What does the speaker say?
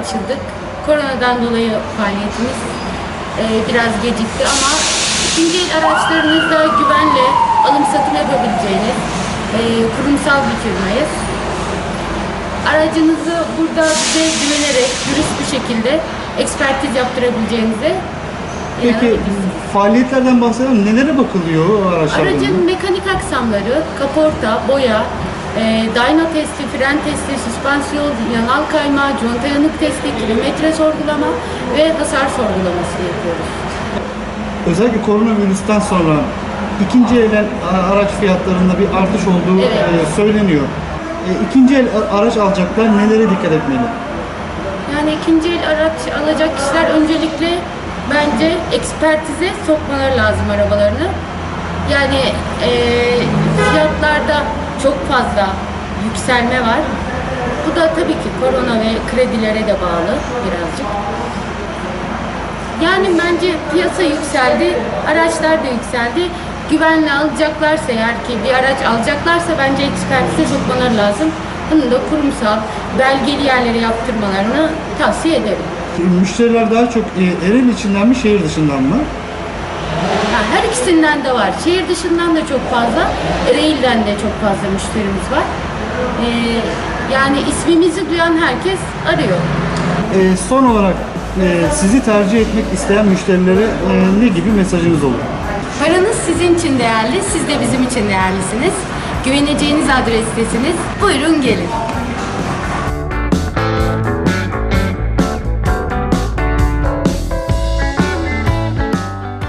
açıldık. Koronadan dolayı faaliyetimiz e, biraz gecikti ama ikinci el araçlarınızda güvenle alım satım yapabileceğiniz e, kurumsal bir firmayız. Aracınızı burada bize güvenerek dürüst bir şekilde ekspertiz yaptırabileceğinize Peki faaliyetlerden bahsedelim. Nelere bakılıyor araçlarda? Aracın mekanik aksamları, kaporta, boya, e, dyno testi, fren testi, süspansiyon, yanal kayma, conta yanık testi, kilometre sorgulama ve hasar sorgulaması yapıyoruz. Özellikle koronavirüsten sonra ikinci el araç fiyatlarında bir artış olduğu Evet. e, söyleniyor. E, ikinci el araç alacaklar nelere dikkat etmeli? Yani ikinci el araç alacak kişiler öncelikle bence ekspertize sokmaları lazım arabalarını. Yani e, fiyatlarda çok fazla yükselme var. Bu da tabii ki korona ve kredilere de bağlı birazcık. Yani bence piyasa yükseldi, araçlar da yükseldi. Güvenle alacaklarsa eğer ki bir araç alacaklarsa bence ekspertize sokmaları lazım. Bunu da kurumsal, belgeli yerlere yaptırmalarını tavsiye ederim. Müşteriler daha çok e, Erel içinden mi şehir dışından mı? Yani her ikisinden de var. Şehir dışından da çok fazla, Ereğli'den de çok fazla müşterimiz var. Ee, yani ismimizi duyan herkes arıyor. E, son olarak e, sizi tercih etmek isteyen müşterilere e, ne gibi mesajınız olur? Paranız sizin için değerli, siz de bizim için değerlisiniz. Güveneceğiniz adrestesiniz. Buyurun gelin.